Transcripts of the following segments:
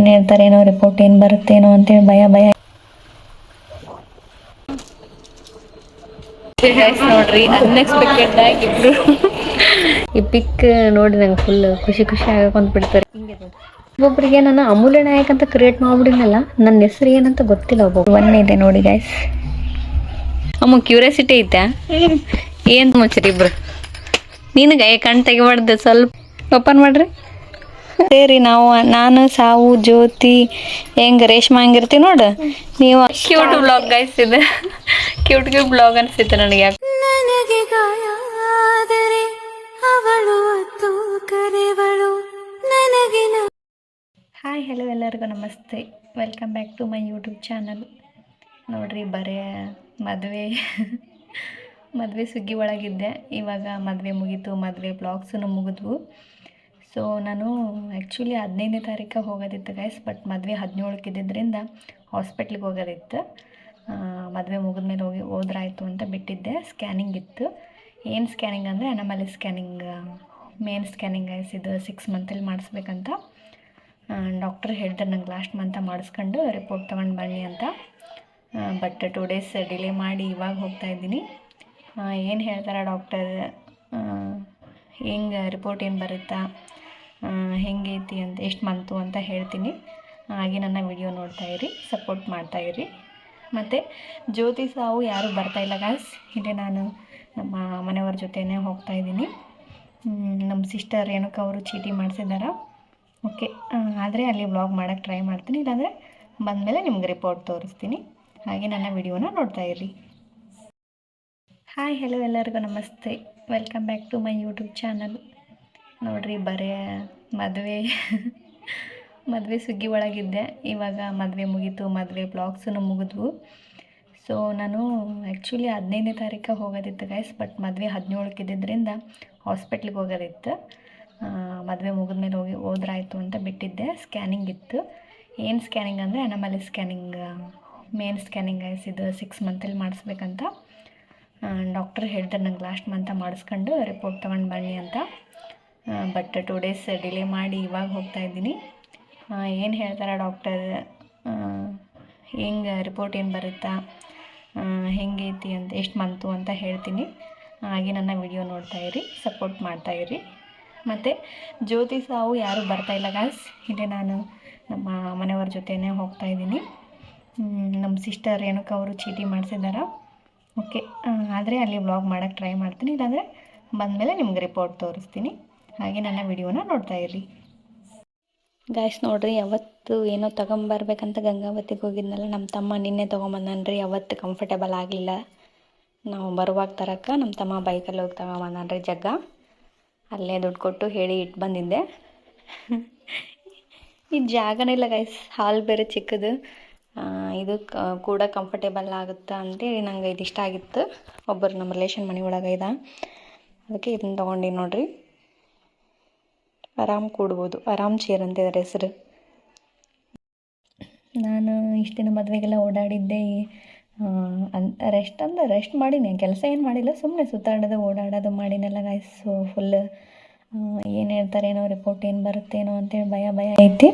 ಏನು ಹೇಳ್ತಾರೇನೋ ರಿಪೋರ್ಟ್ ಏನು ಬರುತ್ತೇನೋ ಅಂತೇಳಿ ಭಯ ಭಯ. ಗೈಸ್ ನೋಡ್ರಿ ಅನ್ಎಕ್ಸ್ಪೆಕ್ಟೆಡ್ ಆಗಿ ಇಬ್ರು. ಈ ಪಿಕ್ ನೋಡಿ ನಂಗೆ ಫುಲ್ ಖುಷಿ ಖುಷಿ ಆಗಕೊಂತ ಬಿಡ್ತಾರೆ ಹಿಂಗೆ ನೋಡಿ ಒಬ್ಬೊಬ್ರಿಗೆ ನಾನು ಅಮೂಲ್ಯ ನಾಯಕ್ ಅಂತ ಕ್ರಿಯೇಟ್ ಮಾಡ್ಬಿಡಿನಲ್ಲ ನನ್ನ ಹೆಸರು ಏನಂತ ಗೊತ್ತಿಲ್ಲ ಒಬ್ಬ ಒನ್ ಇದೆ ನೋಡಿ ಗೈಸ್ ಅಮ್ಮ ಕ್ಯೂರಿಯಾಸಿಟಿ ಐತೆ? ಏನು ಮುಚ್ಚರಿ ಇಬ್ರು? ನಿನಗೆ ಕಣ್ ತೆಗಿಬಾರ್ದು ಸ್ವಲ್ಪ ಓಪನ್ ಮಾಡ್ರಿ. ಸೇರಿ ನಾವು ನಾನು ಸಾವು ಜ್ಯೋತಿ ಹೆಂಗೆ ರೇಷ್ಮೆ ಹಂಗಿರ್ತೀವಿ ನೋಡು. ನೀವು ಕ್ಯೂಟ್ ಬ್ಲಾಗ್ ಗೈಸ್ ಇದೆ. ಕ್ಯೂಟ್ ಕ್ಯೂಟ್ ಬ್ಲಾಗ್ ಅನ್ಸಿತ್ತು ನನಗೆ. ಯಾಕೆ ನನಗೆ ಗಾಯ ಆದರೆ ಅವಳು ಅತ್ತು ಕರೆವಳು. ನನಗೆ ನ- ಹಾಯ್ ಹಲೋ ಎಲ್ಲರಿಗೂ ನಮಸ್ತೆ. Welcome back to my YouTube channel ನೋಡ್ರಿ ಬರೇ ಮದುವೆ. ಮದುವೆ ಸುಗ್ಗಿ ಒಳಗಿದ್ದೆ. ಇವಾಗ ಮದುವೆ ಮುಗೀತು ಮದುವೆ ಬ್ಲಾಗ್ಸೂ ಮುಗಿದ್ವು. ಸೊ ನಾನು ಆ್ಯಕ್ಚುಲಿ ಹದಿನೈದನೇ ತಾರೀಕು ಹೋಗೋದಿತ್ತು ಗೈಸ್ ಬಟ್ ಮದುವೆ ಹದಿನೇಳಕ್ಕೆ ಇದ್ದಿದ್ದರಿಂದ ಹಾಸ್ಪಿಟ್ಲಿಗೆ ಹೋಗೋದಿತ್ತು. ಮದುವೆ ಮುಗಿದ್ಮೇಲೆ ಹೋಗಿ ಹೋದ್ರಾಯಿತು ಅಂತ ಬಿಟ್ಟಿದ್ದೆ. ಸ್ಕ್ಯಾನಿಂಗ್ ಇತ್ತು. ಏನು ಸ್ಕ್ಯಾನಿಂಗ್ ಅಂದರೆ anomaly scanning main scanning guys ಇದು ಸಿಕ್ಸ್ ಮಂತಲ್ಲಿ ಮಾಡಿಸ್ಬೇಕಂತ. ಡಾಕ್ಟರ್ ಹೇಳಿದ್ರೆ ನಂಗೆ ಲಾಸ್ಟ್ ಮಂತ ಮಾಡಿಸ್ಕೊಂಡು ರಿಪೋರ್ಟ್ ತೊಗೊಂಡು ಬನ್ನಿ ಅಂತ. ಬಟ್ ಟೂ ಡೇಸ್ ಡಿಲೇ ಮಾಡಿ ಇವಾಗ ಹೋಗ್ತಾ ಇದ್ದೀನಿ. ಏನು ಹೇಳ್ತಾರೆ ಡಾಕ್ಟರ್ ಹೆಂಗೆ ರಿಪೋರ್ಟ್ ಏನು ಬರುತ್ತಾ? ಹೆಂಗೈತಿ ಅಂತ, ಎಷ್ಟು ಮಂತು ಅಂತ ಹೇಳ್ತೀನಿ. ಹಾಗೆ ನನ್ನ ವಿಡಿಯೋ ನೋಡ್ತಾ ಇರಿ, ಸಪೋರ್ಟ್ ಮಾಡ್ತಾ ಇರಿ. ಮತ್ತು ಜ್ಯೋತಿ ಸಾವು ಯಾರೂ ಬರ್ತಾ ಇಲ್ಲ ಗಾಯ್ಸ್ ಇಲ್ಲಿ ನಾನು ನಮ್ಮ ಮನೆಯವ್ರ ಜೊತೆನೇ ಹೋಗ್ತಾ ಇದ್ದೀನಿ. ನಮ್ಮ ಸಿಸ್ಟರ್ ಏನಕ್ಕೆ ಅವರು ಚೀಟಿ ಮಾಡಿಸಿದಾರ. ಓಕೆ ಆದರೆ ಅಲ್ಲಿ ವ್ಲಾಗ್ ಮಾಡೋಕ್ಕೆ ಟ್ರೈ ಮಾಡ್ತೀನಿ, ಇಲ್ಲಾಂದರೆ ಬಂದಮೇಲೆ ನಿಮ್ಗೆ ರಿಪೋರ್ಟ್ ತೋರಿಸ್ತೀನಿ. ಹಾಗೆ ನನ್ನ ವಿಡಿಯೋನ ನೋಡ್ತಾ ಇರಿ. ಹಾಯ್ ಹಲೋ ಎಲ್ಲರಿಗೂ ನಮಸ್ತೆ. Welcome back to my YouTube channel ನೋಡ್ರಿ ಬರೇ ಮದುವೆ ಮದುವೆ ಸುಗ್ಗಿ ಒಳಗಿದ್ದೆ. ಇವಾಗ ಮದುವೆ ಮುಗೀತು, ಮದುವೆ ಬ್ಲಾಗ್ಸನ್ನು ಮುಗಿದ್ವು. ಸೊ ನಾನು ಆ್ಯಕ್ಚುಲಿ ಹದಿನೈದನೇ ತಾರೀಕು ಹೋಗೋದಿತ್ತು ಗೈಸ್ ಬಟ್ ಮದುವೆ ಹದಿನೇಳಕ್ಕೆ ಇದ್ದಿದ್ದರಿಂದ ಹಾಸ್ಪಿಟ್ಲಿಗೆ ಹೋಗೋದಿತ್ತು. ಮದುವೆ ಮುಗಿದ್ಮೇಲೆ ಹೋಗಿ, ಹೋದ್ರಾಯ್ತು ಅಂತ ಬಿಟ್ಟಿದ್ದೆ. ಸ್ಕ್ಯಾನಿಂಗ್ ಇತ್ತು. ಏನು ಸ್ಕ್ಯಾನಿಂಗ್ ಅಂದರೆ anomaly scanning main scanning guys ಇದು ಸಿಕ್ಸ್ ಮಂತಲ್ಲಿ ಮಾಡಿಸ್ಬೇಕಂತ. ಡಾಕ್ಟರ್ ಹೇಳಿದ್ರೆ ನಂಗೆ ಲಾಸ್ಟ್ ಮಂತ ಮಾಡಿಸ್ಕೊಂಡು ರಿಪೋರ್ಟ್ ತೊಗೊಂಡು ಬನ್ನಿ ಅಂತ. ಬಟ್ ಟೂ ಡೇಸ್ ಡಿಲೇ ಮಾಡಿ ಇವಾಗ ಹೋಗ್ತಾ ಇದ್ದೀನಿ. ಏನು ಹೇಳ್ತಾರೆ ಡಾಕ್ಟರ್ ಹೆಂಗೆ ರಿಪೋರ್ಟ್ ಏನು ಬರುತ್ತಾ? ಹೆಂಗೈತಿ ಅಂತ, ಎಷ್ಟು ಮಂತು ಅಂತ ಹೇಳ್ತೀನಿ. ಹಾಗೆ ನನ್ನ ವಿಡಿಯೋ ನೋಡ್ತಾ ಇರಿ ಸಪೋರ್ಟ್ ಮಾಡ್ತಾ ಇರಿ. ಮತ್ತು ಜ್ಯೋತಿ ಸಾವು ಯಾರೂ ಇಲ್ಲ ಗಾಯ್ಸ್ ಇಲ್ಲಿ ನಾನು ನಮ್ಮ ಮನೆಯವ್ರ ಜೊತೆನೇ ಹೋಗ್ತಾ ಇದ್ದೀನಿ. ನಮ್ಮ ಸಿಸ್ಟರ್ ಏನಕ್ಕೆ ಅವರು ಚೀಟಿ ಮಾಡಿಸಿದಾರ. ಓಕೆ ಆದರೆ ಅಲ್ಲಿ ಬ್ಲಾಗ್ ಮಾಡೋಕ್ಕೆ ಟ್ರೈ ಮಾಡ್ತೀನಿ. ಇಲ್ಲಾಂದರೆ ಬಂದಮೇಲೆ ನಿಮ್ಗೆ ರಿಪೋರ್ಟ್ ತೋರಿಸ್ತೀನಿ. ಹಾಗೆ ನನ್ನ ವಿಡಿಯೋನ ನೋಡ್ತಾ ಇರಿ ಗಾಯ್ಸ್ ನೋಡ್ರಿ, ಯಾವತ್ತು ಏನೋ ತಗೊಂಬರ್ಬೇಕಂತ ಗಂಗಾವತಿಗೆ ಹೋಗಿದ್ನಲ್ಲ ನಮ್ಮ ತಮ್ಮ ನಿನ್ನೆ ತೊಗೊಂಬಂದನ್ರಿ, ಯಾವತ್ತು ಕಂಫರ್ಟೇಬಲ್ ಆಗಲಿಲ್ಲ. ನಾವು ಬರುವಾಗ ತರಕ ನಮ್ಮ ತಮ್ಮ ಬೈಕಲ್ಲಿ ಹೋಗಿ ತಗೊಂಬಂದನ್ರಿ ಜಗ್ಗ. ಅಲ್ಲೇ ದುಡ್ಡು ಕೊಟ್ಟು ಹೇಳಿ ಇಟ್ಟು ಬಂದಿದ್ದೆ. ಈ ಜಾಗನೇ ಇಲ್ಲ ಗೈಸ್ ಹಾಲ್ ಬೇರೆ ಚಿಕ್ಕದು. ಇದು ಕೂಡ ಕಂಫರ್ಟೇಬಲ್ ಆಗುತ್ತೆ ಅಂತೇಳಿ ನಂಗೆ ಇದು ಇಷ್ಟ ಆಗಿತ್ತು. ಒಬ್ಬರು ನಮ್ಮ ರಿಲೇಷನ್ ಮನೆ ಒಳಗೆ ಇದೆ ಅದಕ್ಕೆ ಇದನ್ನ ತೊಗೊಂಡಿ ನೋಡ್ರಿ. ಆರಾಮ್ ಕೂಡ್ಬೋದು. ಆರಾಮ್ ಚೇರ್ ಅಂತ ಇದ್ರ ಹೆಸರು. ನಾನು ಇಷ್ಟು ದಿನ ಮದುವೆಗೆಲ್ಲ ಓಡಾಡಿದ್ದೆ. ಅನ್ ರೆಸ್ಟ್ ಅಂದ್ರೆ ರೆಸ್ಟ್ ಮಾಡೀನಿ. ಕೆಲಸ ಏನು ಮಾಡಿಲ್ಲ. ಸುಮ್ಮನೆ ಸುತ್ತಾಡೋದು, ಓಡಾಡೋದು ಮಾಡಿನೆಲ್ಲ ಗಾಯ್ಸು ಫುಲ್ ಏನು ಹೇಳ್ತಾರೇನೋ ರಿಪೋರ್ಟ್ ಏನು ಬರುತ್ತೇನೋ ಅಂತೇಳಿ ಭಯ ಭಯ ಐತಿ.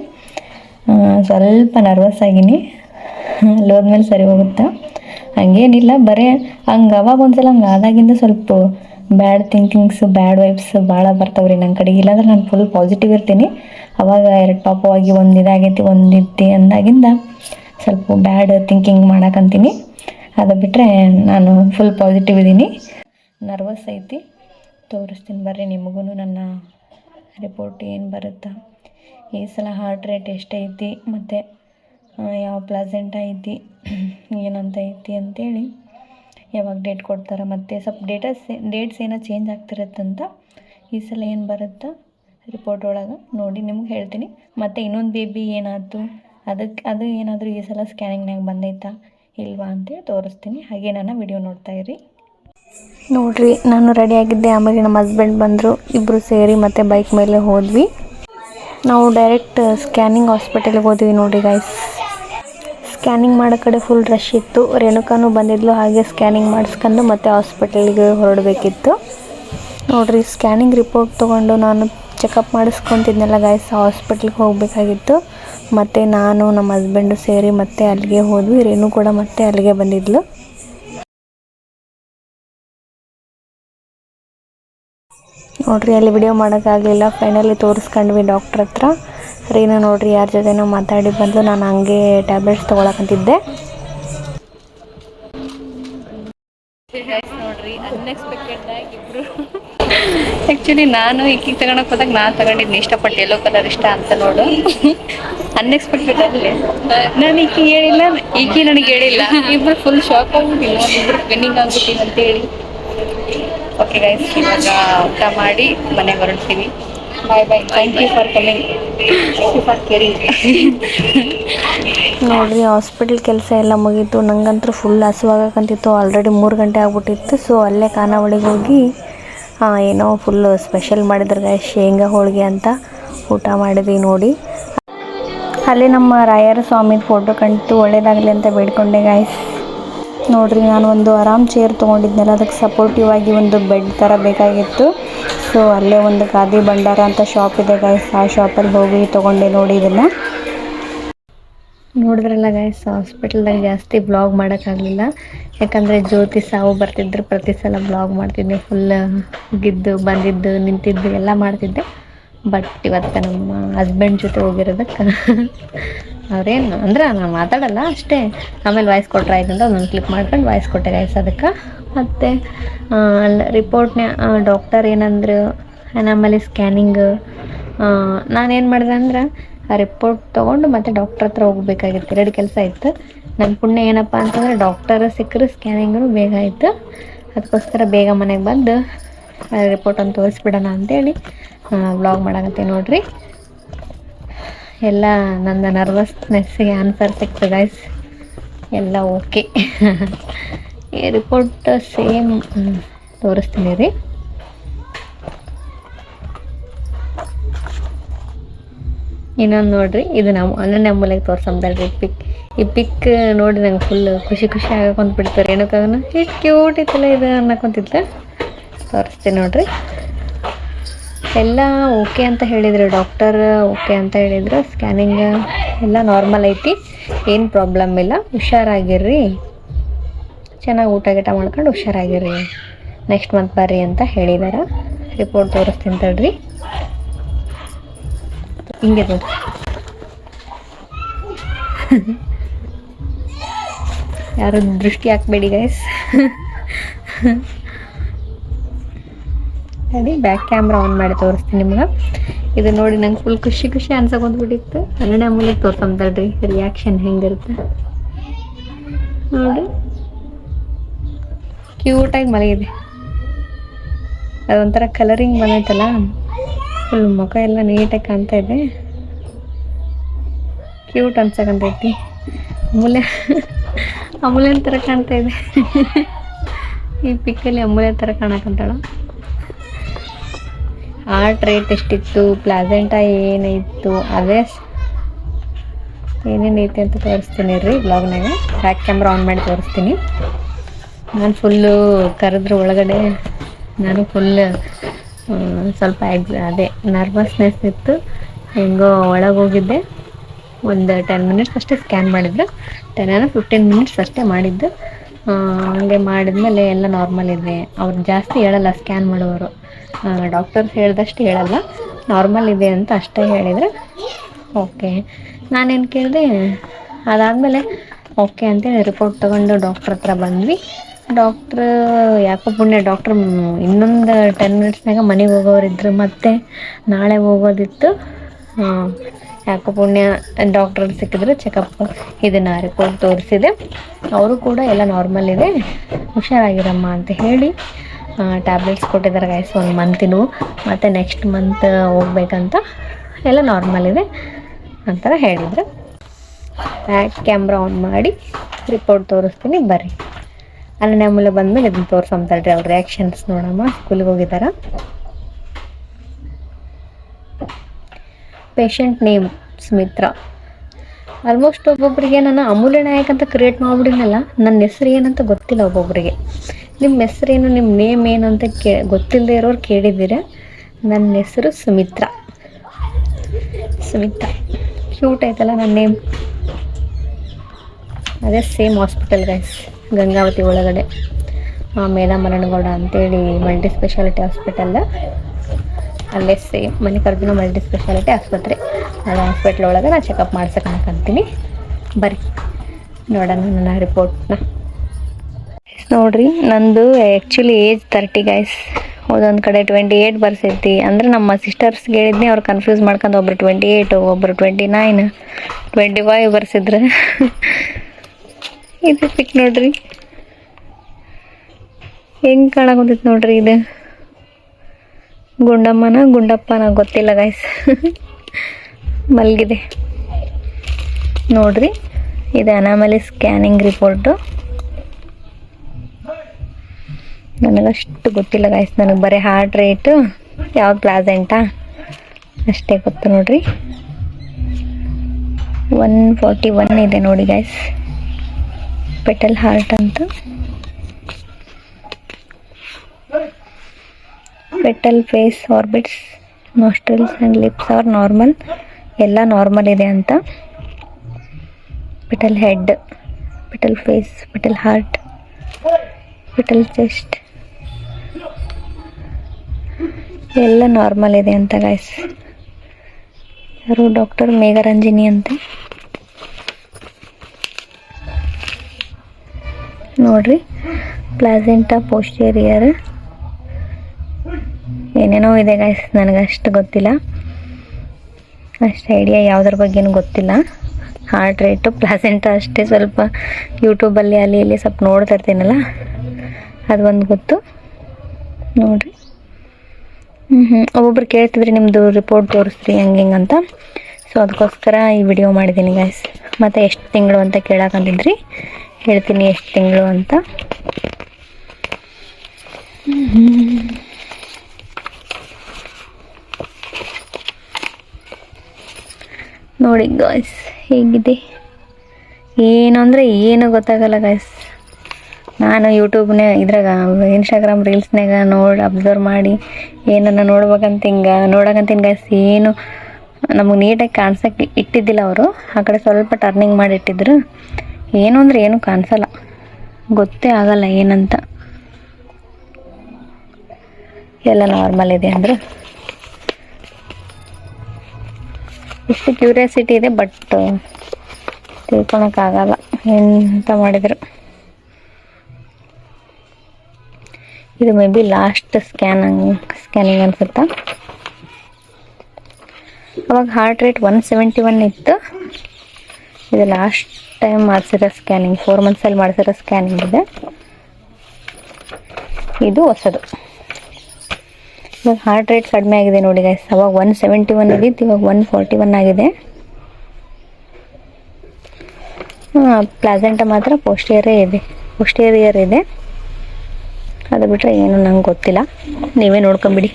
ಸ್ವಲ್ಪ ನರ್ವಸ್ ಆಗಿನಿ. ಅಲ್ಲಿ ಹೋದ್ಮೇಲೆ ಸರಿ ಹೋಗುತ್ತಾ? ಹಂಗೇನಿಲ್ಲ. ಬರೀ, ಹಂಗೆ ಅವಾಗ ಒಂದ್ಸಲ ಹಂಗೆ ಆದಾಗಿಂದ ಸ್ವಲ್ಪ ಬ್ಯಾಡ್ ಥಿಂಕಿಂಗ್ಸ್ ಬ್ಯಾಡ್ ವೈಬ್ಸ್ ಭಾಳ ಬರ್ತಾವೆ ರೀ ನನ್ನ ಕಡೆಗೆ ಇಲ್ಲಾಂದ್ರೆ ನಾನು ಫುಲ್ ಪಾಸಿಟಿವ್ ಇರ್ತೀನಿ. ಅವಾಗ ಎರಡು ಪಾಪವಾಗಿ ಒಂದು ಇದಾಗೈತಿ, ಒಂದು ಇದ್ದಿ ಅಂದಾಗಿಂದ ಸ್ವಲ್ಪ ಬ್ಯಾಡ್ ಥಿಂಕಿಂಗ್ ಮಾಡಕ್ಕಂತೀನಿ ಅದು ಬಿಟ್ಟರೆ ನಾನು ಫುಲ್ ಪಾಸಿಟಿವ್ ಇದ್ದೀನಿ ನರ್ವಸ್ ಐತಿ. ತೋರಿಸ್ತೀನಿ ಬರ್ರಿ ನಿಮಗೂ ನನ್ನ ರಿಪೋರ್ಟ್ ಏನು ಬರುತ್ತಾ. ಈ ಸಲ ಹಾರ್ಟ್ ರೇಟ್ ಎಷ್ಟೈತಿ ಮತ್ತು ಯಾವ ಪ್ಲಾಸೆಂಟ್ ಐತಿ, ಏನಂತ ಐತಿ ಅಂತೇಳಿ. ಯಾವಾಗ ಡೇಟ್ ಕೊಡ್ತಾರೆ, ಮತ್ತು ಸ್ವಲ್ಪ ಡೇಟಸ್ ಡೇಟ್ಸ್ ಏನೋ ಚೇಂಜ್ ಆಗ್ತಿರತ್ತಂತ, ಈ ಸಲ ಏನು ಬರುತ್ತಾ ರಿಪೋರ್ಟ್ ಒಳಗೆ ನೋಡಿ ನಿಮ್ಗೆ ಹೇಳ್ತೀನಿ. ಮತ್ತು ಇನ್ನೊಂದು ಬೇಬಿ ಏನಾಯ್ತು ಅದಕ್ಕೆ ಅದು ಏನಾದರೂ ಈ ಸಲ ಸ್ಕ್ಯಾನಿಂಗ್ನಾಗ ಬಂದೈತಾ ಇಲ್ವಾ ಅಂತೇಳಿ ತೋರಿಸ್ತೀನಿ. ಹಾಗೆ ನನ್ನ ವಿಡಿಯೋ ನೋಡ್ತಾ ಇರಿ. ನೋಡ್ರಿ, ನಾನು ರೆಡಿಯಾಗಿದ್ದೆ ಆಮೇಲೆ ನಮ್ಮ ಹಸ್ಬೆಂಡ್ ಬಂದರು ಇಬ್ಬರು ಸೇರಿ ಮತ್ತು ಬೈಕ್ ಮೇಲೆ ಹೋದ್ವಿ. ನಾವು ಡೈರೆಕ್ಟ್ ಸ್ಕ್ಯಾನಿಂಗ್ ಹಾಸ್ಪಿಟಲ್ಗೆ ಹೋದ್ವಿ ನೋಡಿ ಗೈಸ್ ಸ್ಕ್ಯಾನಿಂಗ್ ಮಾಡೋ ಕಡೆ ಫುಲ್ ರಶ್ ಇತ್ತು. ರೇಣುಕಾನು ಬಂದಿದ್ಲು, ಹಾಗೆ ಸ್ಕ್ಯಾನಿಂಗ್ ಮಾಡಿಸ್ಕೊಂಡು ಮತ್ತೆ ಹಾಸ್ಪಿಟಲ್ಗೆ ಹೊರಡಬೇಕಿತ್ತು. ನೋಡ್ರಿ ಸ್ಕ್ಯಾನಿಂಗ್ ರಿಪೋರ್ಟ್ ತೊಗೊಂಡು ನಾನು ಚೆಕಪ್ ಮಾಡಿಸ್ಕೊತಿದ್ನೆಲ್ಲ ಗಾಯ್ಸ್ ಹಾಸ್ಪಿಟ್ಲಿಗೆ ಹೋಗಬೇಕಾಗಿತ್ತು. ಮತ್ತು ನಾನು, ನಮ್ಮ ಹಸ್ಬೆಂಡು ಸೇರಿ ಮತ್ತೆ ಅಲ್ಲಿಗೆ ಹೋದ್ವಿ. ರೇಣು ಕೂಡ ಮತ್ತೆ ಅಲ್ಲಿಗೆ ಬಂದಿದ್ಲು. ನೋಡ್ರಿ, ಅಲ್ಲಿ ವಿಡಿಯೋ ಮಾಡೋಕ್ಕಾಗಲಿಲ್ಲ. ಫೈನಲಿ ತೋರಿಸ್ಕೊಂಡ್ವಿ ಡಾಕ್ಟ್ರ್ ಹತ್ರ. ರೀನು ನೋಡ್ರಿ ಯಾರ ಜೊತೆನೋ ಮಾತಾಡಿ ಬಂದು ನಾನು ಹಂಗೆ ಟ್ಯಾಬ್ಲೆಟ್ಸ್ ತೊಗೊಳಕಂತಿದ್ದೆ. ನೋಡ್ರಿ ಆ್ಯಕ್ಚುಲಿ ನಾನು ಈಕಿಗೆ ತಗೊಳಕ್ ಹೋದಾಗ ನಾನು ತಗೊಂಡಿದ್ನಿ. ಇಷ್ಟಪಟ್ಟು ಎಲ್ಲೋ ಕಲರ್ ಇಷ್ಟ ಅಂತ ನೋಡು. ಅನ್ಎಕ್ಸ್ಪೆಕ್ಟೆಡ್ ಅಲ್ಲಿ ನಾನು ಈಕಿ ಹೇಳಿಲ್ಲ. ಈಕಿ ನನಗೆ ಹೇಳಿಲ್ಲ. ಇಬ್ರು ಫುಲ್ ಶಾಕ್ ಆಗ್ಬಿಟ್ಟಿಲ್ಲ ಇಬ್ರು ಆಗ್ಬಿಟ್ಟಿಲ್ಲ ಅಂತ ಹೇಳಿ. ಓಕೆ ಗೈಸ್ ಇವಾಗ ಊಟ ಮಾಡಿ ಮನೆಗೆ ಹೊರಡ್ತೀವಿ. Bye bye thank you for coming for caring ನೋಡ್ರಿ ಹಾಸ್ಪಿಟಲ್ ಕೆಲಸ ಎಲ್ಲ ಮುಗೀತು. ನಂಗಂತೂ ಫುಲ್ ಹಸುವಾಗಕ್ಕಂತಿತ್ತು ಆಲ್ರೆಡಿ ಮೂರು ಗಂಟೆ ಆಗ್ಬಿಟ್ಟಿತ್ತು. ಸೊ ಅಲ್ಲೇ ಖಾನಾವಳಿಗೆ ಹೋಗಿ ಏನೋ ಫುಲ್ಲು ಸ್ಪೆಷಲ್ ಮಾಡಿದ್ರ ಶೇಂಗಾ ಹೋಳಿಗೆ ಅಂತ ಊಟ ಮಾಡಿದ್ವಿ ನೋಡಿ. ಅಲ್ಲೇ ನಮ್ಮ ರಾಯರ ಸ್ವಾಮಿ ಫೋಟೋ ಕಂಡು ಒಳ್ಳೇದಾಗಲಿ ಅಂತ ಬೇಡ್ಕೊಂಡೆ ಗಾಯ್ಸ್ ನೋಡ್ರಿ, ನಾನು ಒಂದು ಆರಾಮ್ ಚೇರ್ ತೊಗೊಂಡಿದ್ನಲ್ಲ, ಅದಕ್ಕೆ ಸಪೋರ್ಟಿವ್ ಆಗಿ ಒಂದು ಬೆಡ್ ಥರ ಬೇಕಾಗಿತ್ತು. ಸೊ ಅಲ್ಲೇ ಒಂದು ಗಾದಿ ಭಂಡಾರ ಅಂತ ಶಾಪ್ ಇದೆ ಗಾಯ್ಸ್ ಆ ಶಾಪಲ್ಲಿ ಹೋಗಿ ತೊಗೊಂಡೆ ನೋಡಿ ಇದನ್ನು. ನೋಡಿದ್ರಲ್ಲ ಗೈಸ್ ಹಾಸ್ಪಿಟಲ್ದಾಗ ಜಾಸ್ತಿ ಬ್ಲಾಗ್ ಮಾಡೋಕ್ಕಾಗಲಿಲ್ಲ ಯಾಕಂದರೆ ಜ್ಯೋತಿ ಸಾವು ಬರ್ತಿದ್ರು, ಪ್ರತಿ ಸಲ ಬ್ಲಾಗ್ ಮಾಡ್ತಿದ್ದೆ ಫುಲ್ ಗಿದ್ದು, ಬಂದಿದ್ದು, ನಿಂತಿದ್ದು, ಎಲ್ಲ ಮಾಡ್ತಿದ್ದೆ. ಬಟ್ ಇವತ್ತು ನಮ್ಮ ಹಸ್ಬೆಂಡ್ ಜೊತೆ ಹೋಗಿರೋದಕ್ಕೆ ಅವ್ರೇನು, ಅಂದ್ರೆ ನಾನು ಮಾತಾಡಲ್ಲ ಅಷ್ಟೇ. ಆಮೇಲೆ ವಾಯ್ಸ್ ಕೊಟ್ರೆ ಆಯ್ತು ಅಂತ ಒಂದೊಂದು ಕ್ಲಿಕ್ ಮಾಡ್ಕೊಂಡು ವಾಯ್ಸ್ ಕೊಟ್ಟೆ ಗೈಸ್ ಅದಕ್ಕೆ. ಮತ್ತು ರಿಪೋರ್ಟ್ನ ಡಾಕ್ಟರ್ ಏನಂದ್ರು ಆಮೇಲೆ ಸ್ಕ್ಯಾನಿಂಗ್ ನಾನೇನು ಮಾಡಿದೆ ಅಂದ್ರೆ ಆ ರಿಪೋರ್ಟ್ ತೊಗೊಂಡು ಮತ್ತೆ ಡಾಕ್ಟರ್ ಹತ್ರ ಹೋಗ್ಬೇಕಾಗಿತ್ತು. ಎರಡು ಕೆಲಸ ಇತ್ತು. ನನ್ನ ಪುಣ್ಯ ಏನಪ್ಪ ಅಂತಂದ್ರೆ ಡಾಕ್ಟರ್ ಸಿಕ್ಕರು ಸ್ಕ್ಯಾನಿಂಗೂ ಬೇಗ ಆಯಿತು. ಅದಕ್ಕೋಸ್ಕರ ಬೇಗ ಮನೆಗೆ ಬಂದು ರಿಪೋರ್ಟನ್ನು ತೋರಿಸ್ಬಿಡೋಣ ಅಂತೇಳಿ. ವ್ಲಾಗ್ ಮಾಡಾಕತ್ತೆ ನೋಡ್ರಿ. ಎಲ್ಲ ನನ್ನ ನರ್ವಸ್ನೆಸ್ಸಿಗೆ ಆನ್ಸರ್ ಸಿಕ್ತು ಗೈಸ್ ಎಲ್ಲ ಓಕೆ ಈ ರಿಪೋರ್ಟ್ ಸೇಮ್ ತೋರಿಸ್ತೀನಿ ರೀ. ಇನ್ನೊಂದು ನೋಡ್ರಿ, ಇದು ನಮ್ಮ ಅನನ್ಯ ಮೂಲೆಗೆ ಈ ಪಿಕ್ ಈ ಪಿಕ್ ನೋಡಿ ನಂಗೆ ಫುಲ್ ಖುಷಿ ಖುಷಿ ಆಗಕೊಂತ ಬಿಡ್ತಾರೆ ಏನಕ್ಕಾಗನ ಇಷ್ಟು ಕ್ಯೂಟ್ ಇತ್ತಲ್ಲ ಇದು ಅನ್ನಕೊಂತಿದ್ಲ. ತೋರಿಸ್ತೀನಿ ನೋಡ್ರಿ. ಎಲ್ಲ ಓಕೆ ಅಂತ ಹೇಳಿದರು, ಡಾಕ್ಟರ್ ಓಕೆ ಅಂತ ಹೇಳಿದರು. ಸ್ಕ್ಯಾನಿಂಗ್ ಎಲ್ಲ ನಾರ್ಮಲ್ ಐತಿ, ಏನು ಪ್ರಾಬ್ಲಮ್ ಇಲ್ಲ. ಹುಷಾರಾಗಿರ್ರಿ. ಚೆನ್ನಾಗಿ ಊಟ ಗೀಟ ಮಾಡ್ಕೊಂಡು ಹುಷಾರಾಗಿರ್ರಿ. ನೆಕ್ಸ್ಟ್ ಮಂತ್ ಬರ್ರಿ ಅಂತ ಹೇಳಿದಾರೆ. ರಿಪೋರ್ಟ್ ತೋರಿಸ್ತೀನಿ ತಡ್ರಿ. ಹಿಂಗೆ ನೋಡ್ರಿ ಯಾರು ದೃಷ್ಟಿ ಹಾಕ್ಬೇಡಿ ಗೈಸ್ ನೋಡಿ ಬ್ಯಾಕ್ ಕ್ಯಾಮ್ರಾ ಆನ್ ಮಾಡಿ ತೋರಿಸ್ತೀನಿ ನಿಮ್ಗೆ. ಇದು ನೋಡಿ ನಂಗೆ ಫುಲ್ ಖುಷಿ ಖುಷಿ ಅನ್ಸಕೊಂಡ್ಬಿಟ್ಟಿತ್ತು. ಕನ್ನಡ ಮೂಲಕ ತೋರ್ಸಂತಲ್ರಿ ರಿಯಾಕ್ಷನ್ ಹೆಂಗಿರುತ್ತೆ. ನೋಡಿ ಕ್ಯೂಟಾಗಿ ಮಲಗಿದೆ. ಅದೊಂಥರ ಕಲರಿಂಗ್ ಬಂದೈತಲ್ಲ ಫುಲ್ ಮುಖ ಎಲ್ಲ ನೀಟಾಗಿ ಕಾಣ್ತಾ ಇದೆ. ಕ್ಯೂಟ್ ಅನ್ಸಕಂತೈತಿ ಅಮೂಲ್ಯ ಅಮೂಲ್ಯ ಥರ ಕಾಣ್ತಾ ಇದೆ. ಈ ಪಿಕ್ಕಲ್ಲಿ ಅಮೂಲ್ಯ ಥರ ಕಾಣಕಂತಾಳ ಆರ್ಟ್ ರೇಟ್ ಎಷ್ಟಿತ್ತು? ಪ್ಲಾಸೆಂಟಾ ಏನಿತ್ತು? ಅದೇ ಏನೇನು ಐತಿ ಅಂತ ತೋರಿಸ್ತೀನಿ ರೀ ಬ್ಲಾಗ್ನಾಗ ಬ್ಯಾಕ್ ಕ್ಯಾಮ್ರಾ ಆನ್ ಮಾಡಿ ತೋರಿಸ್ತೀನಿ. ನಾನು ಫುಲ್ಲು ಕರೆದ್ರ ಒಳಗಡೆ ನಾನು ಫುಲ್ ಸ್ವಲ್ಪ ಎಕ್ಸ್ ಅದೇ ನರ್ವಸ್ನೆಸ್ ಇತ್ತು. ಹೆಂಗೋ ಒಳಗೆ ಹೋಗಿದ್ದೆ. ಒಂದು ಟೆನ್ ಮಿನಿಟ್ಸ್ ಅಷ್ಟೇ ಸ್ಕ್ಯಾನ್ ಮಾಡಿದ್ದು ಟೆನ್ ಏನೋ ಫಿಫ್ಟೀನ್ ಮಿನಿಟ್ಸ್ ಅಷ್ಟೇ ಮಾಡಿದ್ದು. ಹಂಗೆ ಮಾಡಿದ್ಮೇಲೆ ಎಲ್ಲ ನಾರ್ಮಲ್ ಇದೆ. ಅವ್ರು ಜಾಸ್ತಿ ಹೇಳಲ್ಲ ಸ್ಕ್ಯಾನ್ ಮಾಡೋರು. ಡಾಕ್ಟರ್ಸ್ ಹೇಳ್ದಷ್ಟು ಹೇಳಲ್ಲ. ನಾರ್ಮಲ್ ಇದೆ ಅಂತ ಅಷ್ಟೇ ಹೇಳಿದರೆ. ಓಕೆ ನಾನೇನು ಕೇಳಿದೆ, ಅದಾದಮೇಲೆ ಓಕೆ ಅಂತೇಳಿ ರಿಪೋರ್ಟ್ ತೊಗೊಂಡು ಡಾಕ್ಟ್ರ್ ಹತ್ರ ಬಂದ್ವಿ. ಡಾಕ್ಟ್ರ್ ಯಾಕೋ ಪುಣ್ಯ ಡಾಕ್ಟ್ರ್ ಇನ್ನೊಂದು ಟೆನ್ ಮಿನಿಟ್ಸ್ನಾಗ ಮನೆಗೆ ಹೋಗೋರಿದ್ರು ಮತ್ತೆ ನಾಳೆ ಹೋಗೋದಿತ್ತು. ಆ, ಯಾಕೋ ಪುಣ್ಯ ಡಾಕ್ಟರ್ ಸಿಕ್ಕಿದ್ರು ಚೆಕಪ್ ಇದನ್ನು ರಿಪೋರ್ಟ್ ತೋರಿಸಿದೆ. ಅವರು ಕೂಡ ಎಲ್ಲ ನಾರ್ಮಲ್ ಇದೆ. ಹುಷಾರಾಗಿರಮ್ಮ ಅಂತ ಹೇಳಿ ಟ್ಯಾಬ್ಲೆಟ್ಸ್ ಕೊಟ್ಟಿದ್ದಾರೆ ಗೈಸ್ ಒಂದು ಮಂತಿನೂ ಮತ್ತು ನೆಕ್ಸ್ಟ್ ಮಂತ್ ಹೋಗ್ಬೇಕಂತ ಎಲ್ಲ ನಾರ್ಮಲ್ ಇದೆ ಅಂತರ ಹೇಳಿದ್ರು. ಬ್ಯಾಕ್ ಕ್ಯಾಮ್ರಾ ಆನ್ ಮಾಡಿ ರಿಪೋರ್ಟ್ ತೋರಿಸ್ತೀನಿ ಬರ್ರಿ. ಅಲ್ಲಿ ನಮ್ಮಲ್ಲಿ ಬಂದ್ಮೇಲೆ ಇದನ್ನ ತೋರ್ಸಂತಾಳ್ರಿ ಅವ್ರ ರಿಯಾಕ್ಷನ್ಸ್ ನೋಡಮ್ಮ ಸ್ಕೂಲಿಗೆ ಹೋಗಿದ್ದಾರ? ಪೇಷಂಟ್ ನೇಮ್ ಸುಮಿತ್ರ ಆಲ್ಮೋಸ್ಟ್ ಒಬ್ಬೊಬ್ಬರಿಗೆ ನಾನು ಅಮೂಲ್ಯ ನಾಯಕ್ ಅಂತ ಕ್ರಿಯೇಟ್ ಮಾಡಿಬಿಡಿನಲ್ಲ ನನ್ನ ಹೆಸ್ರು ಏನಂತ ಗೊತ್ತಿಲ್ಲ ಒಬ್ಬೊಬ್ಬರಿಗೆ ನಿಮ್ಮ ಹೆಸರೇನು ನಿಮ್ಮ ನೇಮ್ ಏನು ಅಂತ ಕೇ ಗೊತ್ತಿಲ್ಲದೆ ಇರೋರು ಕೇಳಿದ್ದೀರಾ? ನನ್ನ ಹೆಸರು ಸುಮಿತ್ರಾ. ಸುಮಿತ್ರಾ. ಕ್ಯೂಟ್ ಐತಲ್ಲ ನನ್ನ ನೇಮ್ ಅದೇ ಸೇಮ್ ಹಾಸ್ಪಿಟಲ್ ಗೈಸ್ ಗಂಗಾವತಿ ಒಳಗಡೆ. ಮೇಲಾ ಮರಣಗೌಡ ಅಂತೇಳಿ ಮಲ್ಟಿ ಸ್ಪೆಷಾಲಿಟಿ ಹಾಸ್ಪಿಟಲ್ ಅಲ್ಲೇ ಸೇಮ್ ಮಲ್ಲಿಕಾರ್ಜುನ ಮಲ್ಟಿ ಸ್ಪೆಷಾಲಿಟಿ ಆಸ್ಪತ್ರೆ. ಅದು ಹಾಸ್ಪಿಟ್ಲ್ ಒಳಗೆ ನಾನು ಚೆಕಪ್ ಮಾಡ್ಸಕ್ಕೆ ಅನ್ಕೊಂತೀನಿ ಬರ್ರಿ. ನೋಡೋಣ ನನ್ನ ರಿಪೋರ್ಟ್ನ ನೋಡ್ರಿ, ನಂದು ಆ್ಯಕ್ಚುಲಿ ಏಜ್ ತರ್ಟಿ ಗೈಸ್ ಒಂದೊಂದು ಕಡೆ ಟ್ವೆಂಟಿ ಏಯ್ಟ್ ಬರ್ಸೈತಿ. ಅಂದ್ರೆ ನಮ್ಮ ಸಿಸ್ಟರ್ಸ್ಗೆ ಹೇಳಿದ್ನಿ ಅವ್ರು ಕನ್ಫ್ಯೂಸ್ ಮಾಡ್ಕೊಂಡು ಒಬ್ರು ಟ್ವೆಂಟಿ ಏಯ್ಟು ಒಬ್ರು ಟ್ವೆಂಟಿ ನೈನ್ ಟ್ವೆಂಟಿ ಫೈವ್ ಬರ್ಸಿದ್ರೆ. ಇದು ಪಿಕ್ ನೋಡ್ರಿ. ಹೆಂಗೆ ಕಾಣಕೊಂತೈತಿ ನೋಡ್ರಿ ಇದು? ಗುಂಡಮ್ಮನ ಗುಂಡಪ್ಪನ ಗೊತ್ತಿಲ್ಲ ಗಾಯ್ಸ್ ಮಲಗಿದೆ. ನೋಡ್ರಿ, ಇದು ಅನಾಮಲಿ ಸ್ಕ್ಯಾನಿಂಗ್ ರಿಪೋರ್ಟು ನನಗಷ್ಟು ಗೊತ್ತಿಲ್ಲ ಗಾಯ್ಸ್ ನನಗೆ ಬರೀ ಹಾರ್ಟ್ ರೇಟು ಯಾವ್ದು ಪ್ಲಾಸೆಂಟಾ ಅಷ್ಟೇ ಗೊತ್ತು, ನೋಡ್ರಿ. ಒನ್ ಫಾರ್ಟಿ ಒನ್ ಇದೆ ನೋಡಿ ಗಾಯ್ಸ್ ಪೆಟಲ್ ಹಾರ್ಟ್ ಅಂತ. Fetal face orbits nostrils and lips are normal ಎಲ್ಲ ನಾರ್ಮಲ್ ಇದೆ ಅಂತ. Fetal head fetal face fetal heart fetal chest ಎಲ್ಲ ನಾರ್ಮಲ್ ಇದೆ ಅಂತ ಗಾಯ್ಸ್ ಯಾರು ಡಾಕ್ಟರ್ ಮೇಘರಂಜಿನಿ ಅಂತ? ನೋಡ್ರಿ. ಪ್ಲಾಸೆಂಟಾ ಪೋಸ್ಟೇರಿಯರ್ ಏನೇನೋ ಇದೆ ಗಾಯ್ಸ್ ನನಗೆ ಅಷ್ಟು ಗೊತ್ತಿಲ್ಲ. ಅಷ್ಟು ಐಡಿಯಾ ಯಾವುದ್ರ ಬಗ್ಗೆನೂ ಗೊತ್ತಿಲ್ಲ. ಹಾರ್ಟ್ ರೇಟು ಪ್ಲಾಸೆಂಟ ಅಷ್ಟೇ ಸ್ವಲ್ಪ ಯೂಟ್ಯೂಬಲ್ಲಿ ಅಲ್ಲಿ ಇಲ್ಲಿ ಸ್ವಲ್ಪ ನೋಡ್ತಾ ಇರ್ತೀನಲ್ಲ, ಅದು ಒಂದು ಗೊತ್ತು. ನೋಡಿರಿ. ಹ್ಞೂ ಹ್ಞೂ ಒಬ್ಬೊಬ್ರು ಕೇಳ್ತಿದ್ರಿ ನಿಮ್ಮದು ರಿಪೋರ್ಟ್ ತೋರಿಸ್ರಿ, ಹಂಗೆ, ಹಿಂಗೆ ಅಂತ. ಸೊ ಅದಕ್ಕೋಸ್ಕರ ಈ ವಿಡಿಯೋ ಮಾಡಿದ್ದೀನಿ ಗಾಯ್ಸ್ ಮತ್ತು ಎಷ್ಟು ತಿಂಗಳು ಅಂತ ಕೇಳಕ್ಕಂತಿದ್ರಿ ಹೇಳ್ತೀನಿ ಎಷ್ಟು ತಿಂಗಳು ಅಂತ. ನೋಡಿ ಗಾಯ್ಸ್ ಹೇಗಿದೆ? ಏನು ಅಂದರೆ ಏನು ಗೊತ್ತಾಗಲ್ಲ ಗಾಯ್ಸ್ ನಾನು ಯೂಟ್ಯೂಬ್ನೇ ಇದ್ರಾಗ ಇನ್ಸ್ಟಾಗ್ರಾಮ್ ರೀಲ್ಸ್ನಾಗ ನೋಡಿ ಅಬ್ಸರ್ವ್ ಮಾಡಿ, ಏನನ್ನ ನೋಡ್ಬೇಕಂತ ಹಿಂಗೆ ನೋಡಕಂತೀನಿ ಗಾಯ್ಸ್ ಏನು, ನಮಗೆ ನೀಟಾಗಿ ಕಾಣಿಸೋಕೆ ಇಟ್ಟಿದ್ದಿಲ್ಲ ಅವರು. ಆ ಕಡೆ ಸ್ವಲ್ಪ ಟರ್ನಿಂಗ್ ಮಾಡಿ ಇಟ್ಟಿದ್ರು. ಏನು ಅಂದರೆ ಏನು ಕಾಣಿಸಲ್ಲ. ಗೊತ್ತೇ ಆಗಲ್ಲ ಏನಂತ. ಎಲ್ಲ ನಾರ್ಮಲ್ ಇದೆ ಅಂದ್ರೆ. ಇಷ್ಟು ಕ್ಯೂರಿಯಾಸಿಟಿ ಇದೆ ಬಟ್ ತಿಳ್ಕೊಳಕ್ಕಾಗಲ್ಲ. ಎಂತ ಮಾಡಿದ್ರು? ಇದು may be last scanning scanning ಅನ್ಸುತ್ತಾ? ಅವಾಗ heart rate one seventy one ಇತ್ತು. ಇದು ಲಾಸ್ಟ್ ಟೈಮ್ ಮಾಡಿಸಿರೋ ಸ್ಕ್ಯಾನಿಂಗ್ ಫೋರ್ ಮಂತ್ಸಲ್ಲಿ ಮಾಡಿಸಿರೋ ಸ್ಕ್ಯಾನಿಂಗ್ ಇದೆ. ಇದು ಹೊಸದು. ಇವಾಗ ಹಾರ್ಟ್ ರೇಟ್ ಕಡಿಮೆ ಆಗಿದೆ ನೋಡಿ ಗೈಸ್ ಅವಾಗ ಒನ್ ಸೆವೆಂಟಿ ಒನ್ ಇದ್ದಿತ್ತು ಇವಾಗ ಒನ್ ಫಾರ್ಟಿ ಒನ್ ಆಗಿದೆ ಪ್ಲಾಸೆಂಟ ಮಾತ್ರ ಪೋಸ್ಟಿಯರೇ ಇದೆ. ಪೋಸ್ಟಿಯರಿಯರ್ ಇದೆ. ಅದು ಬಿಟ್ಟರೆ ಏನು ನಂಗೆ ಗೊತ್ತಿಲ್ಲ. ನೀವೇ ನೋಡ್ಕೊಂಬಿಡಿ.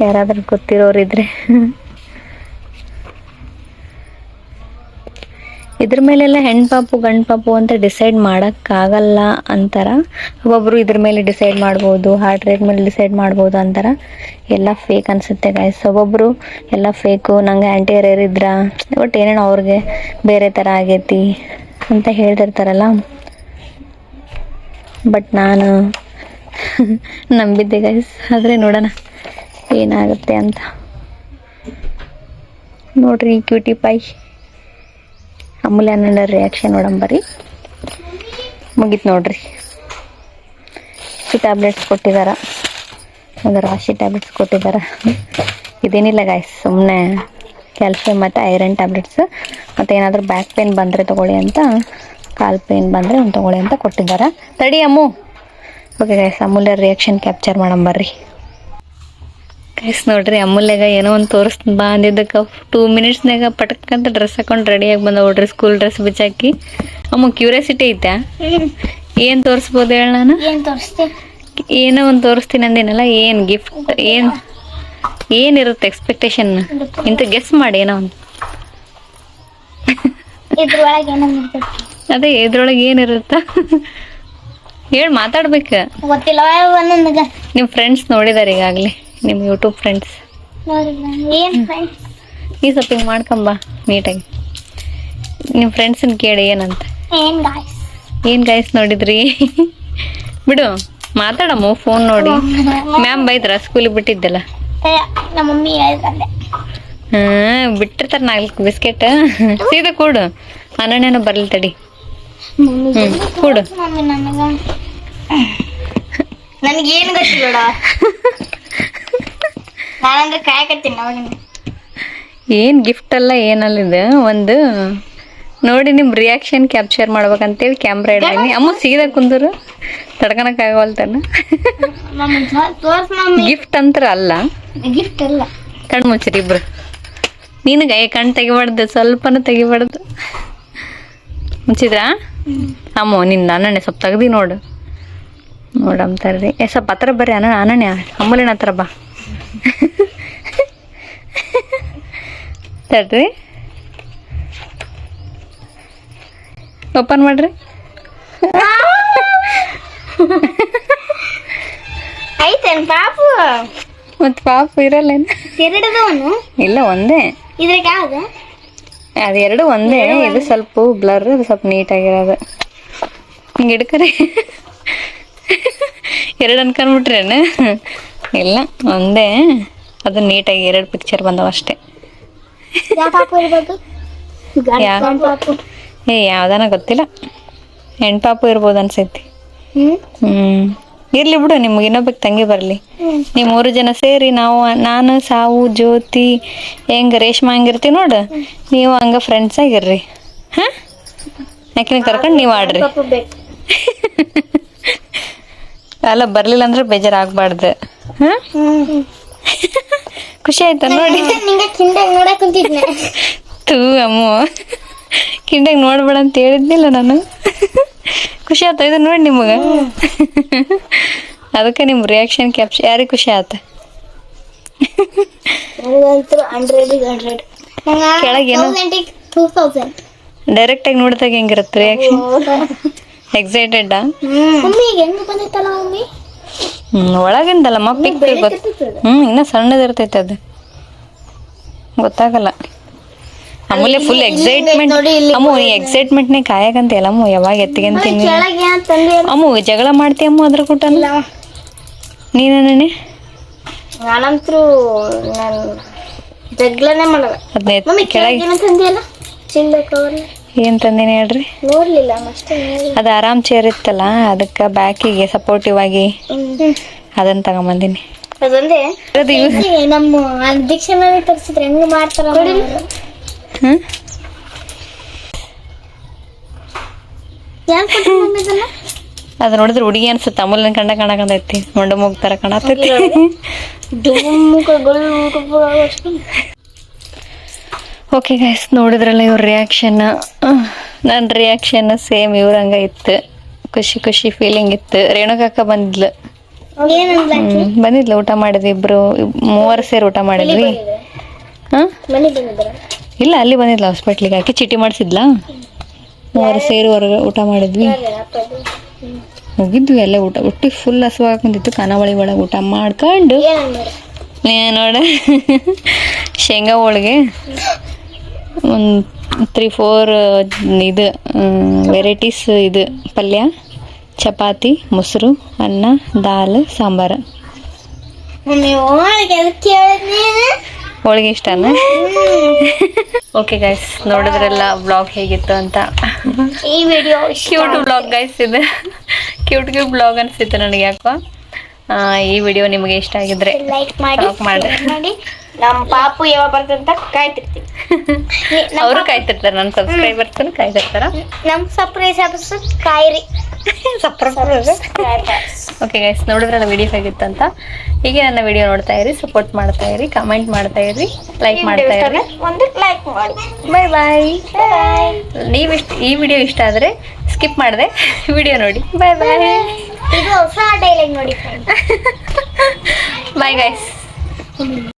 ಯಾರಾದರೂ ಗೊತ್ತಿರೋರಿದ್ರೆ. ಇದ್ರ ಮೇಲೆಲ್ಲ ಹೆಣ್ಣು ಪಾಪು, ಗಂಡು ಪಾಪು ಅಂತ ಡಿಸೈಡ್ ಮಾಡೋಕ್ಕಾಗಲ್ಲ ಅಂತಾರ. ಒಬ್ಬೊಬ್ರು ಇದ್ರ ಮೇಲೆ ಡಿಸೈಡ್ ಮಾಡ್ಬೋದು ಹಾರ್ಟ್ ರೇಟ್ ಮೇಲೆ ಡಿಸೈಡ್ ಮಾಡ್ಬೋದು ಅಂತಾರ. ಎಲ್ಲ ಫೇಕ್ ಅನ್ಸುತ್ತೆ ಗಾಯ್ಸ್ ಒಬ್ಬೊಬ್ರು ಎಲ್ಲ ಫೇಕು ನಂಗೆ ಆ್ಯಂಟಿಯರ್ ಇದ್ರ ಬಟ್ ಏನೇನೋ ಅವ್ರಿಗೆ ಬೇರೆ ಥರ ಆಗೈತಿ ಅಂತ ಹೇಳ್ತಿರ್ತಾರಲ್ಲ. ಬಟ್ ನಾನು ನಂಬಿದ್ದೆ ಗೈಸ್ ಆದರೆ ನೋಡೋಣ ಏನಾಗುತ್ತೆ ಅಂತ. ನೋಡ್ರಿ ಕ್ಯೂಟಿ ಪೈ ಅಮೂಲ್ಯ ನನ್ನ ರಿಯಾಕ್ಷನ್ ನೋಡಂಬರಿ ಮುಗೀತು ನೋಡ್ರಿ. ಇಷ್ಟು ಟ್ಯಾಬ್ಲೆಟ್ಸ್ ಕೊಟ್ಟಿದ್ದಾರೆ ಒಂದು ರಾಶಿ ಟ್ಯಾಬ್ಲೆಟ್ಸ್ ಕೊಟ್ಟಿದಾರ. ಇದೇನಿಲ್ಲ ಗಾಯ್ಸ್ ಸುಮ್ಮನೆ ಕ್ಯಾಲ್ಸಿಯಂ ಮತ್ತು ಐರನ್ ಟ್ಯಾಬ್ಲೆಟ್ಸ್ ಮತ್ತು ಏನಾದರೂ ಬ್ಯಾಕ್ ಪೇನ್ ಬಂದರೆ ತೊಗೊಳ್ಳಿ ಅಂತ, ಕಾಲು ಪೇನ್ ಬಂದರೆ ಒಂದು ತೊಗೊಳ್ಳಿ ಅಂತ ಕೊಟ್ಟಿದ್ದಾರೆ ತಡಿ Ammu. Okay guys Amulya reaction capture ಮಾಡಂಬರ್ರಿ guys ನೋಡ್ರಿ ಅಮೂಲ್ಯಾಗ ಏನೋ ಒಂದು ತೋರಿಸ್ತೀನಿ ಬಾ ಅಂದಿದ್ದಕ್ಕೆ. ಟೂ ಮಿನಿಟ್ಸ್ನಾಗ ಪಟಕ್ ಅಂತ ಡ್ರೆಸ್ ಹಾಕೊಂಡು ರೆಡಿಯಾಗಿ ಬಂದ ನೋಡ್ರಿ ಸ್ಕೂಲ್ ಡ್ರೆಸ್ ಬಿಚ್ಚಾಕಿ. ಅಮ್ಮ ಕ್ಯೂರಿಯಾಸಿಟಿ ಐತಾ ಏನು ತೋರಿಸ್ಬೋದು ಹೇಳ ನಾನು? ಏನ್ ಒಂದು ತೋರಿಸ್ತೀನಿ ಅಂದಿನಲ್ಲ ಏನು ಗಿಫ್ಟ್ ಏನು ಏನಿರುತ್ತೆ ಎಕ್ಸ್ಪೆಕ್ಟೇಷನ್ ಇಂತ ಗೆಸ್ ಮಾಡಿ ಏನೋ ಒಂದು. ಅದೇ ಇದ್ರೊಳಗೆ ಏನಿರುತ್ತ? ಹೇಳಿ ಮಾತಾಡ್ಬೇಕು. ನಿಮ್ಮ ಫ್ರೆಂಡ್ಸ್ ನೋಡಿದಾರೆ ಈಗಾಗಲೇ. ನಿಮ್ಮ ಯೂಟ್ಯೂಬ್ ಫ್ರೆಂಡ್ಸ್ ಈ ಸ್ವಲ್ಪ ಹಿಂಗೆ ಮಾಡ್ಕೊಂಬ ನೀಟಾಗಿ ನಿಮ್ಮ ಫ್ರೆಂಡ್ಸನ್ನ ಕೇಳಿ ಏನಂತ? ಏನ್ ಗಾಯ್ಸ್ ನೋಡಿದ್ರಿ? ಬಿಡು ಮಾತಾಡಮ್ಮ ಫೋನ್ ನೋಡಿ. ಮ್ಯಾಮ್ ಬೈದ್ರ ಸ್ಕೂಲಿಗೆ ಬಿಟ್ಟಿದ್ದಲ್ಲ? ನಮ್ಮ ಮಮ್ಮಿ ಹೇಳಿದ್ರಲ್ಲೇ ಹಾಂ ಬಿಟ್ಟಿರ್ತಾರೆ ನಾಲ್ಕು ಬಿಸ್ಕೆಟ್. ಸೀದಾ ಕೂಡು ಅನನ್ಯನ ಬರಲಿ ತಡಿ. ಕೊಡು. ನನಗೇನು ಗೊತ್ತಿಲ್ಲ ನಾನಂದ್ರೆ ಕಾಯಕತ್ತೀನಿ ಏನು ಗಿಫ್ಟ್ ಅಲ್ಲ ಏನಲ್ಲ ಇದು ಒಂದು ನೋಡಿ ನಿಮ್ಮ ರಿಯಾಕ್ಷನ್ ಕ್ಯಾಪ್ಚರ್ ಮಾಡ್ಬೇಕಂತೇಳಿ ಕ್ಯಾಮ್ರಾ ಇಡೀನಿ ಅಮ್ಮ ಸೀದಾ ಕುಂದರು. ತಡ್ಕೊಳಕ್ಕಾಗವಲ್ತಾನ ಗಿಫ್ಟ್ ಅಂತರ ಅಲ್ಲ. ಗಿಫ್ಟ್ ಅಲ್ಲ. ಕಣ್ಣು ಮುಚ್ಚಿರಿ ಇಬ್ರು. ನಿನಗೆ ಕಣ್ಣು ತೆಗಿಬಾರ್ದು ಸ್ವಲ್ಪನೂ ತೆಗಿಬಾರ್ದು. ಮುಚ್ಚಿದ್ರಾ? ಅಮ್ಮ ನಿನ್ನ ಅನನ್ಯ ಸ್ವಲ್ಪ ತೆಗ್ದಿ ನೋಡು. ನೋಡಂತಾರ್ರಿ ಏ ಸ್ವಲ್ಪ ಹತ್ರ ಬರ್ರಿ ಅನ್ನ ನಾನೇ ಅಮ್ಮಲಿನ ಹತ್ರ ಬಾ. ತಡ್ರಿ. ಓಪನ್ ಮಾಡ್ರಿ. ಐತೇನ್ ಪಾಪು? ಮತ್ತು ಪಾಪ ಇರಲ್ಲೇನು ಎರಡದವನು? ಇಲ್ಲ ಒಂದೇ. ಇದ್ರಾಗ ಯಾವ್ದು? ಅದು ಎರಡು ಒಂದೇ. ಇದು ಸ್ವಲ್ಪ ಬ್ಲರ್ ಇದು ಸ್ವಲ್ಪ ನೀಟಾಗಿರೋದು ಹಿಂಗೆ ಹಿಡ್ಕರಿ. ಎರಡು ಅನ್ಕೊಂಡ್ಬಿಟ್ರೇನು? ಇಲ್ಲ ಒಂದೇ. ಅದು ನೀಟಾಗಿ ಎರಡು ಪಿಕ್ಚರ್ ಬಂದವ ಅಷ್ಟೇ. ಏ ಯಾವ್ದಾನ ಗೊತ್ತಿಲ್ಲ. ಹೆಣ್ಪಾಪು ಇರ್ಬೋದು ಅನ್ಸೈತಿ. ಹ್ಮ್? ಇರ್ಲಿ ಬಿಡು ನಿಮ್ಗೆ ಇನ್ನೊಬ್ಬಕ್ಕೆ ತಂಗಿ ಬರಲಿ. ನೀ ನೀವು ಮೂರು ಜನ ಸೇರಿ ನಾವು ನಾನು ಸಾವು ಜ್ಯೋತಿ ಹೆಂಗ ರೇಷ್ಮಾ ಹಂಗಿರ್ತೀವಿ ನೋಡು. ನೀವು ಹಂಗ ಫ್ರೆಂಡ್ಸ್ ಆಗಿರ್ರಿ. ಹಾ? ಯಾಕಿನ ಕರ್ಕೊಂಡು ನೀವು ಆಡ್ರಿ. ಅಲ್ಲ ಬರ್ಲಿಲ್ಲ ಅಂದ್ರೆ ಬೇಜಾರಾಗಬಾರ್ದು. ಹ್ಮ್ ಖುಷಿ ಆಯ್ತಾ ನೋಡಿ. ತೂ ಅಮ್ಮ. ಕಿಂಡಾಗ ನೋಡ್ಬೇಡ ಅಂತ ಹೇಳಿದ್ನಿಲ್ಲ ನಾನು. ಖುಷಿ ಆಯ್ತಾ ಇದು ನೋಡಿ ನಿಮಗೆ? ಅದಕ್ಕೆ ನಿಮ್ಮ ರಿಯಾಕ್ಷನ್ ಕ್ಯಾಪ್ಚರ್ ಯಾರಿಗೆ ಖುಷಿ ಆತ ಕೆಳಗೆ ಡೈರೆಕ್ಟಾಗಿ ನೋಡಿದಾಗ ಹೆಂಗಿರತ್ತೆ ರಿಯಾಕ್ಷನ್ ಮಮ್ಮಿ ಈಗ ಹೆಂಗ್ ಮಮ್ಮಿ? ಹ್ಞೂ ಒಳಗಿಂದಲ್ಲಮ್ಮ ಪಿಕ್ ಗೊತ್ತು ಹ್ಞೂ ಇನ್ನೂ ಸಣ್ಣದಿರ್ತೈತೆ ಅದು. ಗೊತ್ತಾಗಲ್ಲ. ಆಮೇಲೆ ಫುಲ್ ಎಕ್ಸೈಟ್ಮೆಂಟ್ ಅಮ್ಮು ಈ ಎಕ್ಸೈಟ್ಮೆಂಟ್ನೇ ಕಾಯಕಂತ ಅಮ್ಮು ಯಾವಾಗ ಎತ್ತಿಗೆಂತೀನಿ ಅಮ್ಮು ಜಗಳ ಮಾಡ್ತೀಯ ಅಮ್ಮ ಅದ್ರ ಕೂಟನ ನೀನೇ ನಾನಂತರೂ ನಾನು ಜಗ್ಲನೇ ಮಾಡಲ್ಲ. ಮಮ್ಮಿ ಅದನ್ನ ಕೆಳಗೆ ಕೆಳಗೆ ಏನೋ ತಂದಿನಿ ಹೇಳ್ರಿ ನೋಡ್ಲಿಲ್ಲ ನೋಡಿ ಅದು ಆರಾಮ್ ಚೇರ್ ಇತ್ತಲ್ಲ ಅದಕ್ಕೆ ಬ್ಯಾಕಿಗೆ ಸಪೋರ್ಟಿವ್ ಆಗಿ ಅದನ್ನ ತಗೊಂಬಂದಿನಿ ಅದೊಂದೇ ಅದು ಇವ್ ಏ, ನಮ್ಮ ಡಿಕ್ಷನರಿ ತರಿಸಿದ್ರೆ ಹೆಂಗ್ ಮಾಡ್ತಾರ ಹ್ಞೂ ಯಾರು ಕೊಟ್ರು ಮಮ್ಮಿ ಇದನ್ನ ಅದು ನೋಡಿದ್ರೆ ಹುಡುಗಿ ಅನ್ಸುತ್ತೆ ಅಮೂಲ್ ಕಂಡ ಕಾಣಕಂದೈತಿ ಮೊಂಡ ಮೂಗ್ ಥರ ಕಾಣತೈತಿ ಓಕೆ ಗೈಸ್ ನೋಡಿದ್ರಲ್ಲ ಇವ್ರ ರಿಯಾಕ್ಷನ್ ನನ್ನ ರಿಯಾಕ್ಷನ್ ಸೇಮ್ ಇವ್ರಂಗ ಇತ್ತು. ಖುಷಿ ಖುಷಿ ಫೀಲಿಂಗ್ ಇತ್ತು. ರೇಣುಕಾಕ ಬಂದ್ಲು. ಬಂದಿದ್ಲು ಊಟ ಮಾಡಿದ್ವಿ ಇಬ್ರು. ಮೂವರು ಸೇರಿ ಊಟ ಮಾಡಿದ್ವಿ. ಇಲ್ಲ ಅಲ್ಲಿ ಬಂದಿದ್ಲು ಹಾಸ್ಪಿಟ್ಲಿಗೆ ಹಾಕಿ ಚೀಟಿ ಮಾಡಿಸಿದ್ಲಾ? ಮೂವರು ಸೇರಿ ಹೊರಗೆ ಊಟ ಮಾಡಿದ್ವಿ. ಹೋಗಿದ್ವಿ ಎಲ್ಲ ಊಟ. ಒಟ್ಟು ಫುಲ್ ಹಸುವಾಗ ಬಂದಿತ್ತು ಖಾನಾವಳಿ ಒಳಗೆ ಊಟ ಮಾಡ್ಕೊಂಡು. ನೋಡ. ಶೇಂಗಾ ಹೋಳಿಗೆ. ಒಂದು ತ್ರೀ ಫೋರ್ ಇದು ವೆರೈಟೀಸ್ ಇದು. ಪಲ್ಯ ಚಪಾತಿ ಮೊಸರು ಅನ್ನ ದಾಲ್ ಸಾಂಬಾರು. ಹೋಳಿಗೆ ಇಷ್ಟನ? ಓಕೆ ಗೈಸ್ ನೋಡಿದ್ರೆಲ್ಲ ಬ್ಲಾಗ್ ಹೇಗಿತ್ತು ಅಂತ. ಈ ವಿಡಿಯೋ ಕ್ಯೂಟ್ ಬ್ಲಾಗ್ ಗೈಸ್ ಇದು. ಕ್ಯೂಟ್ ಕ್ಯೂಟ್ ಬ್ಲಾಗ್ ಅನಿಸಿತ್ತು ನನಗೆ ಯಾಕೋ. ಈ ವಿಡಿಯೋ ನಿಮಗೆ ಇಷ್ಟ ಆಗಿದ್ರೆ ಲೈಕ್ ಮಾಡಿ ಮಾಡಿ. ನಮ್ಮ ಪಾಪು ಯಾವಾಗ ಬರ್ತಂತ ಕಾಯ್ತಿರ್ತೀವಿ. ಅವರು ಕಾಯ್ತಿರ್ತಾರೆ ನನ್ನ ಸಬ್ಸ್ಕ್ರೈಬರ್ಸ್ ಕಾಯ್ತಿರ್ತಾರ. ನಮ್ಮ ಸಪ್ರೈಸ್ ಎಪಿಸೋಡ್ ಕಾಯಿರಿ. ಓಕೆ ಗೈಸ್ ನನ್ನ ವಿಡಿಯೋ ಅಂತ ಹೀಗೆ ನನ್ನ ವಿಡಿಯೋ ನೋಡ್ತಾ ಇರಿ ಸಪೋರ್ಟ್ ಮಾಡ್ತಾ ಇರಿ ಕಮೆಂಟ್ ಮಾಡ್ತಾ ಇರಿ ಲೈಕ್ ಮಾಡ್ತಾ ಇರಿ. ಒಂದು ಲೈಕ್ ಮಾಡಿ. ಬಾಯ್ ಬಾಯ್ ನೀವು ಇಷ್ಟ ಈ ವಿಡಿಯೋ ಇಷ್ಟ ಆದರೆ ಸ್ಕಿಪ್ ಮಾಡಿದೆ. ವಿಡಿಯೋ ನೋಡಿ. ಬಾಯ್ ಬಾಯ್ ಇದು ಹೊಸ ಡೈಲಾಗ್ ನೋಡಿ ಬಾಯ್ ಗೈಸ್